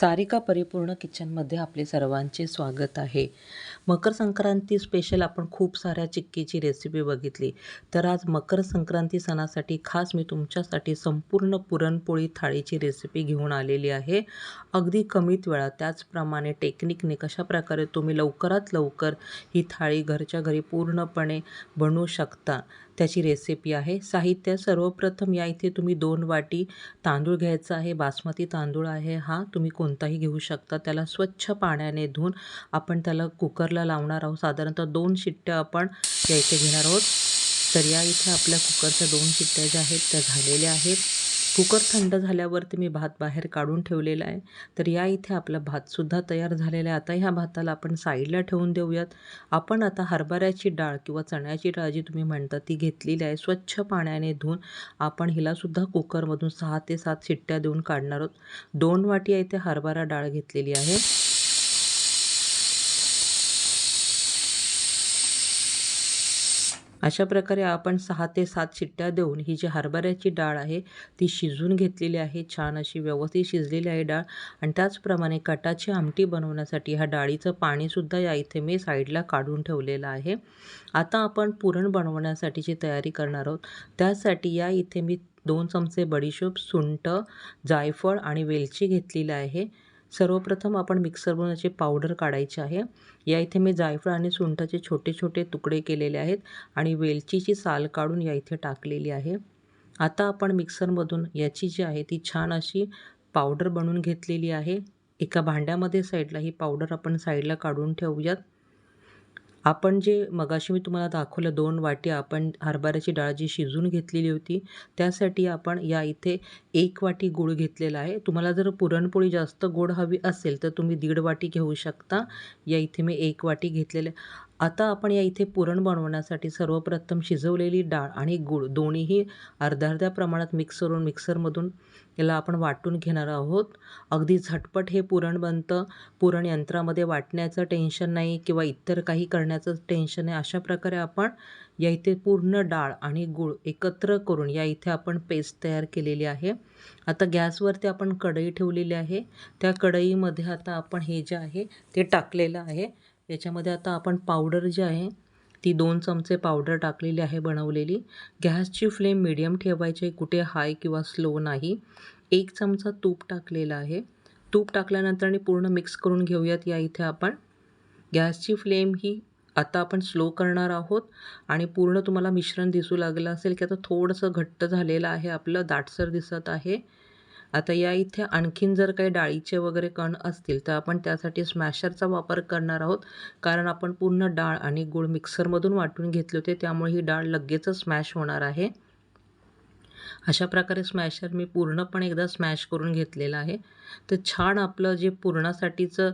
सारिका परिपूर्ण किचनमध्ये आपले सर्वांचे स्वागत आहे. मकर संक्रांती स्पेशल आपण खूप साऱ्या चिक्कीची रेसिपी बघितली. तर आज मकर संक्रांती सणासाठी खास मी तुमच्यासाठी संपूर्ण पुरणपोळी थाळीची रेसिपी घेऊन आलेली आहे. अगदी कमीत वेळा. त्याचप्रमाणे टेक्निकने कशाप्रकारे तुम्ही लवकरात लवकर ही थाळी घरच्या घरी पूर्णपणे बनवू शकता त्याची रेसिपी आहे. साहित्य सर्वप्रथम या इथे तुम्ही दोन वाटी तांदूळ घ्यायचा आहे. बासमती तांदूळ आहे हा. तुम्ही कोणताही घेऊ शकता. त्याला स्वच्छ पाण्याने धुवून आपण त्याला कुकरला लावणार आहोत. साधारणतः दोन शिट्ट्या आपण या इथे घेणार आहोत. तर या इथे आपल्या कुकरच्या दोन शिट्ट्या ज्या आहेत त्या झालेल्या आहेत. कुकर थंड झाल्यावरती मी भात बाहेर काढून ठेवलेला आहे. तर या इथे आपला भातसुद्धा तयार झालेला आहे. आता ह्या भाताला आपण साईडला ठेवून देऊयात. आपण आता हरभऱ्याची डाळ किंवा चण्याची डाळ जी तुम्ही म्हणता ती घेतलेली आहे स्वच्छ पाण्याने धुवून आपण हिलासुद्धा कुकरमधून सहा ते सात शिट्ट्या देऊन काढणार आहोत. दोन वाटी इथे हरभरा डाळ घेतलेली आहे. अशा प्रकारे आपण सहा ते सात शिट्ट्या देऊन ही जी हरभऱ्याची डाळ आहे ती शिजून घेतलेली आहे. छान अशी व्यवस्थित शिजलेली आहे डाळ. आणि त्याचप्रमाणे कटाची आमटी बनवण्यासाठी ह्या डाळीचं पाणीसुद्धा या इथे मी साईडला काढून ठेवलेलं आहे. आता आपण पुरण बनवण्यासाठीची तयारी करणार आहोत त्यासाठी या इथे मी दोन चमचे बडीशोप सुंठ जायफळ आणि वेलची घेतलेली आहे. सर्वप्रथम आपण मिक्सर बनवण्याची पावडर काढायची आहे. या इथे मी जायफळ आणि सुंठाचे छोटे छोटे तुकडे केलेले आहेत आणि वेलचीची साल काढून या इथे टाकलेली आहे. आता आपण मिक्सरमधून याची जी आहे ती छान अशी पावडर बनवून घेतलेली आहे. एका भांड्यामध्ये साईडला ही पावडर आपण साईडला काढून ठेवूयात. आपण जे मगाशी मी तुम्हाला दाखवलं दोन वाटी आपण हरभऱ्याची डाळ जी शिजून घेतलेली होती त्यासाठी आपण या इथे एक वाटी गूळ घेतलेला आहे. तुम्हाला जर पुरणपोळी जास्त गोड हवी असेल तर तुम्ही दीड वाटी घेऊ शकता. या इथे मी एक वाटी घेतलेले आता आपण या इथे पुरण बनवण्यासाठी सर्वप्रथम शिजवलेली डाळ आणि गूळ दोन्हीही अर्ध्या अर्ध्या प्रमाणात मिक्स करून मिक्सरमधून याला आपण वाटून घेणार आहोत. अगदी झटपट हे पुरण बनतं. पुरण यंत्रामध्ये वाटण्याचं टेन्शन नाही किंवा इतर काही करण्याचं टेन्शन नाही. अशा प्रकारे आपण या इथे पूर्ण डाळ आणि गूळ एकत्र करून या इथे आपण पेस्ट तयार केलेली आहे. आता गॅसवरती आपण कढई ठेवलेली आहे. त्या कढईमध्ये आता आपण हे जे आहे ते टाकलेलं आहे. याच्यामध्ये आता आपण पावडर जी आहे ती दोन चमचे पावडर टाकलेली आहे बनवलेली. गॅसची फ्लेम मिडियम ठेवायची कुठे हाय किंवा स्लो नाही. एक चमचा तूप टाकलेला आहे. तूप टाकल्यानंतर आणि पूर्ण मिक्स करून घेऊयात या इथे आपण. गॅसची फ्लेम ही आता आपण स्लो करणार आहोत आणि पूर्ण तुम्हाला मिश्रण दिसू लागलं असेल की आता थोडंसं घट्ट झालेलं आहे आपलं दाटसर दिसत आहे. आता या इथे आणखीन जर काही डाळीचे वगैरे कण असतील तर आपण त्यासाठी स्मॅशरचा वापर करणार आहोत. कारण आपण पूर्ण डाळ आणि गूळ मिक्सरमधून वाटून घेतले होते त्यामुळे ही डाळ लगेचच स्मॅश होणार आहे. अशा प्रकारे स्मॅशर मी पूर्णपणे एकदा स्मॅश करून घेतलेलं आहे. तर छान आपलं जे पुरणासाठीचं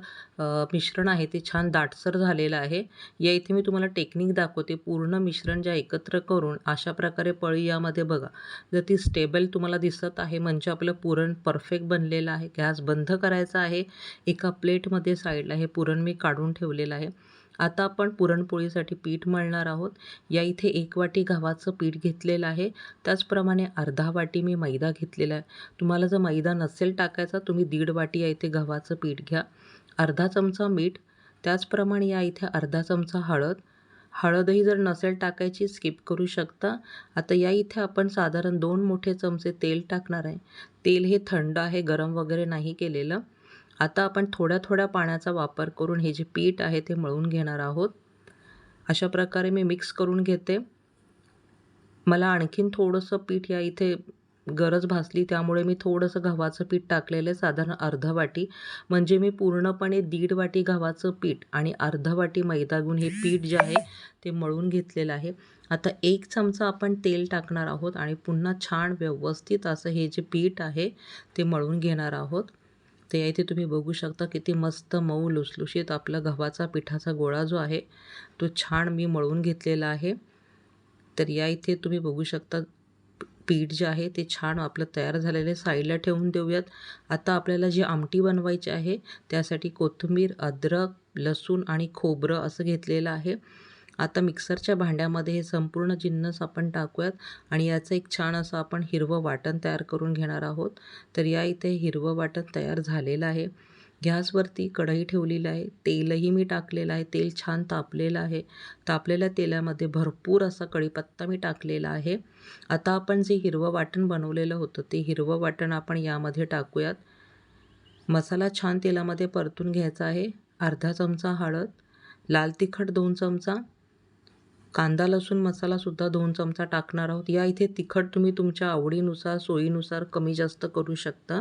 मिश्रण आहे ते छान दाटसर झालेलं आहे. या इथे मी तुम्हाला टेक्निक दाखवते. पूर्ण मिश्रण ज्या एकत्र करून अशा प्रकारे पळी यामध्ये बघा. जर ती स्टेबल तुम्हाला दिसत आहे म्हणजे आपलं पुरण परफेक्ट बनलेलं आहे गॅस बंद करायचा आहे एका प्लेटमध्ये साईडला हे पुरण मी काढून ठेवलेलं आहे. आता आपण पुरणपोळीसाठी पीठ मळणार आहोत. या इथे एक वाटी गव्हाचं पीठ घेतलेलं आहे. त्याचप्रमाणे अर्धा वाटी मी मैदा घेतलेला आहे. तुम्हाला जर मैदा नसेल टाकायचा तुम्ही दीड वाटी या इथे गव्हाचं पीठ घ्या. अर्धा चमचा मीठ त्याचप्रमाणे या इथे अर्धा चमचा हळद. हळदही जर नसेल टाकायची स्किप करू शकता. आता या इथे आपण साधारण दोन मोठे चमचे तेल टाकणार आहे. तेल हे थंड आहे गरम वगैरे नाही केलेलं. आता आपण थोड्या थोड्या पाण्याचा वापर करून हे जे पीठ आहे ते मळून घेणार आहोत. अशा प्रकारे मी मिक्स करून घेते. मला आणखीन थोडंसं पीठ या इथे गरज भासली त्यामुळे मी थोडंसं गव्हाचं पीठ टाकलेलं आहे साधारण अर्ध वाटी. म्हणजे मी पूर्णपणे दीड वाटी गव्हाचं पीठ आणि अर्ध वाटी मैदा घेऊन हे पीठ जे आहे ते मळून घेतलेलं आहे. आता एक चमचा आपण तेल टाकणार आहोत आणि पुन्हा छान व्यवस्थित असं हे जे पीठ आहे ते मळून घेणार आहोत. ते इथे तुम्ही बघू शकता किती मस्त मऊ लुसलुशीत आपला गव्हाचा पिठाचा गोळा जो आहे तो छान मी मळून घेतलेला आहे. तर या इथे तुम्ही बघू शकता पीठ जे आहे ते छान आपलं तयार झालेलं आहे. साईडला ठेवून देऊयात. आता आपल्याला जी आमटी बनवायची आहे त्यासाठी कोथिंबीर अद्रक लसूण आणि खोबरं असं घेतलेलं आहे. आता मिक्सरच्या भांड्यामध्ये हे संपूर्ण जिन्नस आपण टाकूयात आणि याचं एक छान असं आपण हिरवं वाटण तयार करून घेणार आहोत. तर या इथे हिरवं वाटण तयार झालेलं आहे. गॅसवरती कढई ठेवलेली आहे. तेलही मी टाकलेलं आहे. तेल छान तापलेलं आहे. तापलेल्या तेलामध्ये भरपूर असा कढीपत्ता मी टाकलेला आहे. आता आपण जे हिरवं वाटण बनवलेलं होतं ते हिरवं वाटण आपण यामध्ये टाकूयात. मसाला छान तेलामध्ये परतून घ्यायचा आहे. अर्धा चमचा हळद लाल तिखट दोन चमचा कांदा लसूण मसालासुद्धा दोन चमचा टाकणार आहोत. या इथे तिखट तुम्ही तुमच्या आवडीनुसार सोयीनुसार कमी जास्त करू शकता.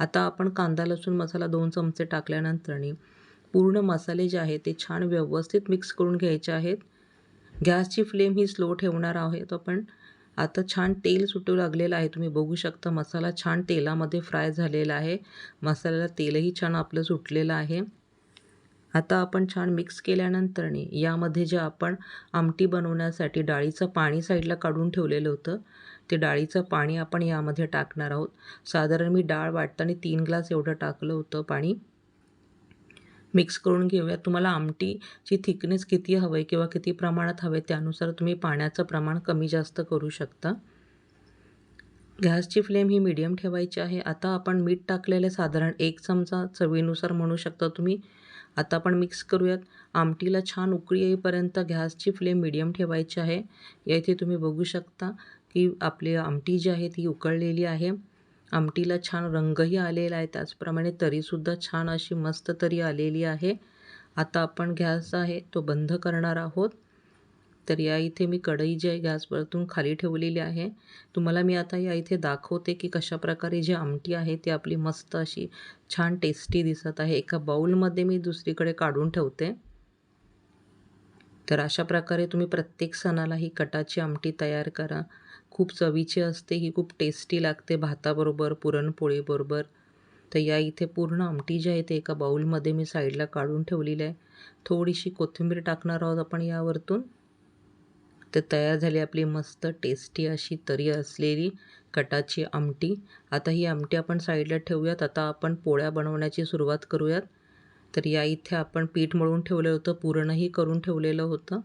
आता आपण कांदा लसूण मसाला दोन चमचे टाकल्यानंतरनी पूर्ण मसाले जे आहेत ते छान व्यवस्थित मिक्स करून घ्यायचे आहेत. गॅसची फ्लेम ही स्लो ठेवणार आहोत आपण. आता छान तेल सुटू लागलेलं आहे. तुम्ही बघू शकता मसाला छान तेलामध्ये फ्राय झालेला आहे. मसाल्याला तेलही छान आपलं सुटलेलं आहे. आता आपण छान मिक्स केल्यानंतरनी यामध्ये जे आपण आमटी बनवण्यासाठी डाळीचं पाणी साईडला काढून ठेवलेलं होतं ते डाळीचं पाणी आपण यामध्ये टाकणार आहोत. साधारण मी डाळ वाटताना तीन ग्लास एवढं टाकलं होतं पाणी. मिक्स करून घेऊया. तुम्हाला आमटीची थिकनेस किती हवं आहे किंवा किती प्रमाणात हवे त्यानुसार तुम्ही पाण्याचं प्रमाण कमी जास्त करू शकता. गॅसची फ्लेम ही मीडियम ठेवायची आहे. आता आपण मीठ टाकलेले साधारण एक चमचा चवीनुसार म्हणू शकता तुम्ही. आता आपण मिक्स करूयात. आमटीला छान उकळी येईपर्यंत गॅसची फ्लेम मिडियम ठेवायची आहे. या इथे तुम्ही बघू शकता की आपली आमटी जी आहे ती उकळलेली आहे. आमटीला छान रंगही आलेला आहे. त्याचप्रमाणे तरीसुद्धा छान अशी मस्त तरी आलेली आहे. आता आपण गॅस आहे तो बंद करणार आहोत. तर या इथे मी कढई जी आहे गॅसवरतून खाली ठेवलेली आहे. तुम्हाला मी आता या इथे दाखवते की कशाप्रकारे जी आमटी आहे ती आपली मस्त अशी छान टेस्टी दिसत आहे. एका बाऊलमध्ये मी दुसरीकडे काढून ठेवते. तर अशा प्रकारे तुम्ही प्रत्येक सणाला ही कटाची आमटी तयार करा. खूप चवीची असते ही खूप टेस्टी लागते भाताबरोबर पुरणपोळीबरोबर. तर या इथे पूर्ण आमटी जी आहे ते एका बाऊलमध्ये मी साईडला काढून ठेवलेली आहे. थोडीशी कोथिंबीर टाकणार आहोत आपण यावरतून. तर तयार झाली आपली मस्त टेस्टी अशी तरी असलेली कटाची आमटी. आता ही आमटी आपण साईडला ठेवूयात. आता आपण पोळ्या बनवण्याची सुरुवात करूयात. तर या इथे आपण पीठ मळून ठेवलं होतं. पुरणही करून ठेवलेलं होतं.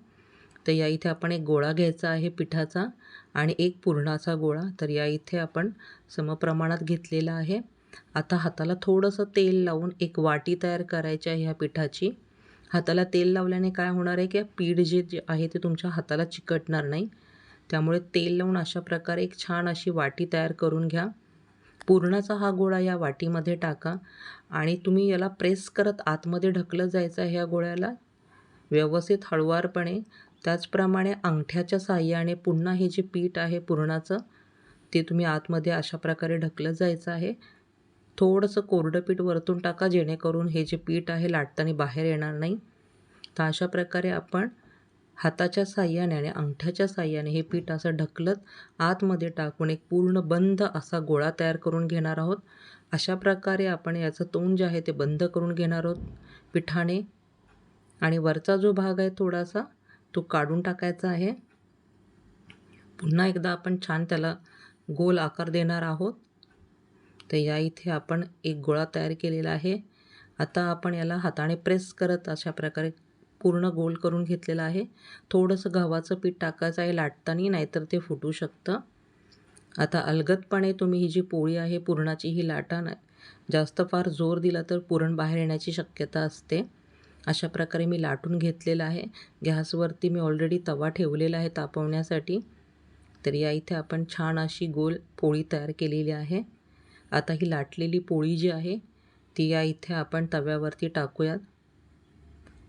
तर या इथे आपण एक गोळा घ्यायचा आहे पिठाचा आणि एक पुरणाचा गोळा. तर या इथे आपण समप्रमाणात घेतलेला आहे. आता हाताला थोडंसं तेल लावून एक वाटी तयार करायची आहे ह्या पिठाची. हाताला तेल लावल्याने काय होणार आहे की पीठ जे जे आहे ते तुमच्या हाताला चिकटणार नाही. त्यामुळे तेल लावून अशा प्रकारे एक छान अशी वाटी तयार करून घ्या. पुरणाचा हा गोळा या वाटीमध्ये टाका आणि तुम्ही याला प्रेस करत आतमध्ये ढकलत जायचं आहे ह्या गोळ्याला. व्यवस्थित हळुवारपणे. त्याचप्रमाणे अंगठ्याच्या साहाय्याने पुन्हा हे जे पीठ आहे पुरणाचं ते तुम्ही आतमध्ये अशा प्रकारे ढकलत जायचं आहे. थोडंसं कोरडं पीठ वरतून टाका जेणेकरून हे जे पीठ आहे लाटताना बाहेर येणार नाही. तर अशा प्रकारे आपण हाताच्या साह्याने आणि अंगठ्याच्या साह्याने हे पीठ असं ढकलत आतमध्ये टाकून एक पूर्ण बंद असा गोळा तयार करून घेणार आहोत. अशा प्रकारे आपण याचं तोंड जे आहे ते बंद करून घेणार आहोत पिठाने. आणि वरचा जो भाग आहे थोडासा तो काढून टाकायचा आहे. पुन्हा एकदा आपण छान त्याला गोल आकार देणार आहोत. तर या इथे आपण एक गोळा तयार केलेला आहे. आता आपण याला हाताने प्रेस करत अशा प्रकारे पूर्ण गोल करून घेतलेला आहे. थोडंसं गव्हाचं पीठ टाकायचं आहे लाटताना नाहीतर ते फुटू शकतं. आता अलगदपणे तुम्ही ही जी पोळी आहे पुरणाची ही लाटा जास्त फार जोर दिला तर पुरण बाहेर येण्याची शक्यता असते. अशा प्रकारे मी लाटून घेतलेलं आहे. गॅसवरती मी ऑलरेडी तवा ठेवलेला आहे तापवण्यासाठी. तर या इथे आपण छान अशी गोल पोळी तयार केलेली आहे. आता ही लाटलेली पोळी जी आहे ती या इथे आपण तव्यावरती टाकूयात.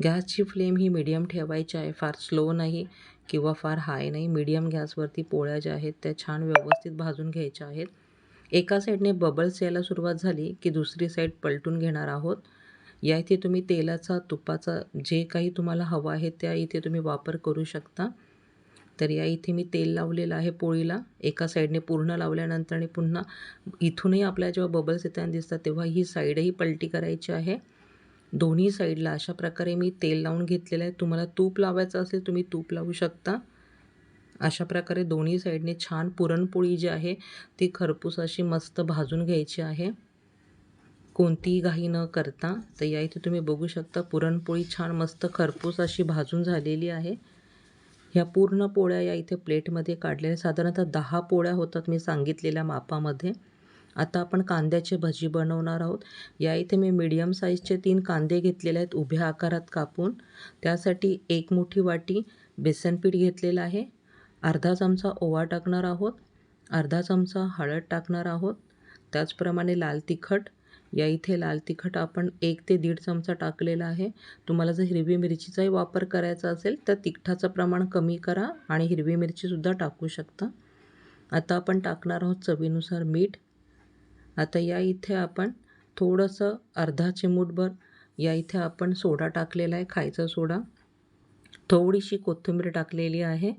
गॅसची फ्लेम ही मीडियम ठेवायची आहे फार स्लो नाही किंवा फार हाय नाही. मीडियम गॅसवरती पोळ्या ज्या आहेत त्या छान व्यवस्थित भाजून घ्यायच्या आहेत. एका साईडने बबल्स यायला सुरुवात झाली की दुसरी साईड पलटून घेणार आहोत. या इथे तुम्ही तेलाचा तुपाचा जे काही तुम्हाला हवं आहे त्या इथे तुम्ही वापर करू शकता. तर या इथे मी तेल लावलेलं आहे पोळीला. एका साईडने पूर्ण लावल्यानंतर आणि पुन्हा इथूनही आपल्या जेव्हा बबल्स येताना दिसतात तेव्हा ही साईडही पलटी करायची आहे. दोन्ही साईडला अशा प्रकारे मी तेल लावून घेतलेलं आहे. तुम्हाला तूप लावायचं असेल तुम्ही तूप लावू शकता. अशा प्रकारे दोन्ही साईडने छान पुरणपोळी जी आहे ती खरपूस अशी मस्त भाजून घ्यायची आहे. कोणतीही घाई न करता. तर या इथे तुम्ही बघू शकता पुरणपोळी छान मस्त खरपूस अशी भाजून झालेली आहे. ह्या पूर्ण पोळ्या या इथे प्लेटमध्ये काढलेल्या साधारणतः दहा पोळ्या होतात मी सांगितलेल्या मापामध्ये. आता आपण कांद्याची भजी बनवणार आहोत. या इथे मी मीडियम साईजचे तीन कांदे घेतलेले आहेत उभ्या आकारात कापून. त्यासाठी एक मोठी वाटी बेसनपीठ घेतलेलं आहे. अर्धा चमचा ओवा टाकणार आहोत. अर्धा चमचा हळद टाकणार आहोत. त्याचप्रमाणे लाल तिखट या इथे लाल तिखट आपण एक ते दीड चमचा टाकलेला आहे. तुम्हाला जर हिरवी मिरचीचाही वापर करायचा असेल तर तिखटाचं प्रमाण कमी करा आणि हिरवी मिरचीसुद्धा टाकू शकता. आता आपण टाकणार आहोत चवीनुसार मीठ. आता या इथे आपण थोडंसं अर्धा चिमूटभर या इथे आपण सोडा टाकलेला आहे खायचा सोडा. थोडीशी कोथिंबीर टाकलेली आहे.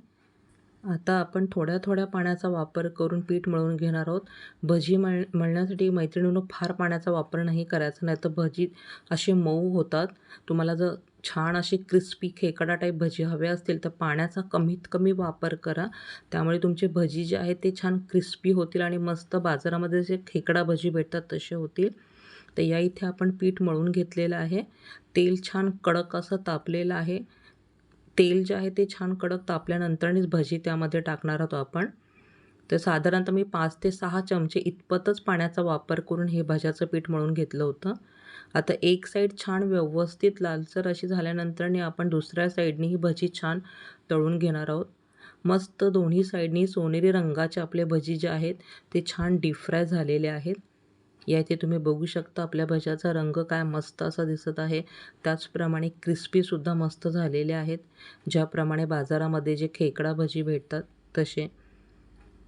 आता आपण थोड्या थोड्या पाण्याचा वापर करून पीठ मळून घेणार आहोत. भजी मळ मळण्यासाठी मैत्रिणीनं फार पाण्याचा वापर नाही करायचा नाही तर भजी असे मऊ होतात. तुम्हाला जर छान अशी क्रिस्पी खेकडा टाईप भजी हवे असतील तर पाण्याचा कमीत कमी वापर करा. त्यामुळे तुमचे भजी जे आहेत ते छान क्रिस्पी होतील आणि मस्त बाजारामध्ये जे खेकडा भजी भेटतात तसे होतील. तर या इथे आपण पीठ मळून घेतलेलं आहे. तेल छान कडक असं तापलेलं आहे. तेल जे आहे ते छान कडक तापल्यानंतरच भजी त्यामध्ये टाकणार आहोत आपण. तर साधारणतः मी पाच ते सहा चमचे इतपतच पाण्याचा वापर करून हे भज्याचं पीठ मळून घेतलं होतं. आता एक साईड छान व्यवस्थित लालसर अशी झाल्यानंतरने आपण दुसऱ्या साईडनी ही भजी छान तळून घेणार आहोत. मस्त दोन्ही साईडनी सोनेरी रंगाचे आपले भजी जे आहेत ते छान डीप फ्राय झालेले आहेत. या इथे तुम्ही बघू शकता आपल्या भज्याचा रंग काय मस्त असा दिसत आहे. त्याचप्रमाणे क्रिस्पीसुद्धा मस्त झालेले आहेत. ज्याप्रमाणे बाजारामध्ये जे खेकडा भजी भेटतात तसे.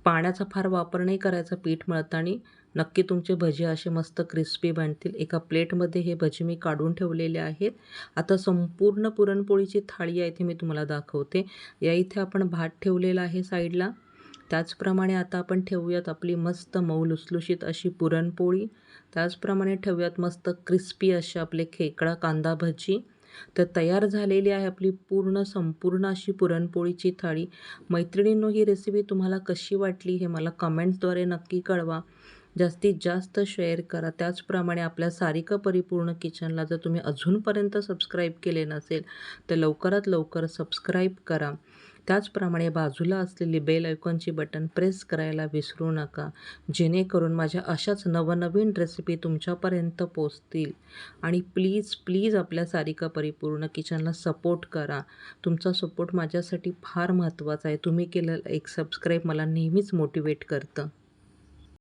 पाण्याचा फार वापर नाही करायचा पीठ मळताना. नक्की तुमचे भजी असे मस्त क्रिस्पी बनतील. एका प्लेटमध्ये हे भजी मी काढून ठेवलेले आहेत. आता संपूर्ण पुरणपोळीची थाळी आहे इथे मी तुम्हाला दाखवते. या इथे आपण भात ठेवलेला आहे साईडला. त्याचप्रमाणे आता आपण ठेवूयात आपली मस्त मऊ लुसलुशीत अशी पुरणपोळी. त्याचप्रमाणे ठेवूयात मस्त क्रिस्पी अशी आपले खेकडा कांदा भजी. तर तयार झालेली आहे आपली पूर्ण संपूर्ण अशी पुरणपोळीची थाळी. मैत्रिणींनो ही रेसिपी तुम्हाला कशी वाटली हे मला कमेंट्सद्वारे नक्की कळवा. जास्तीत जास्त शेअर करा. त्याचप्रमाणे आपल्या सारिका परिपूर्ण किचनला जर तुम्ही अजूनपर्यंत सबस्क्राईब केले नसेल तर लवकरात लवकर सबस्क्राईब करा. त्याचप्रमाणे बाजूला असलेली बेल आयकॉनची बटन प्रेस करायला विसरू नका. जेणेकरून माझ्या अशाच नवनवीन रेसिपी तुमच्यापर्यंत पोचतील आणि प्लीज प्लीज आपल्या सारिका परिपूर्ण किचनला सपोर्ट करा. तुमचा सपोर्ट माझ्यासाठी फार महत्त्वाचा आहे. तुम्ही केलेलं एक सबस्क्राईब मला नेहमीच मोटिवेट करतं.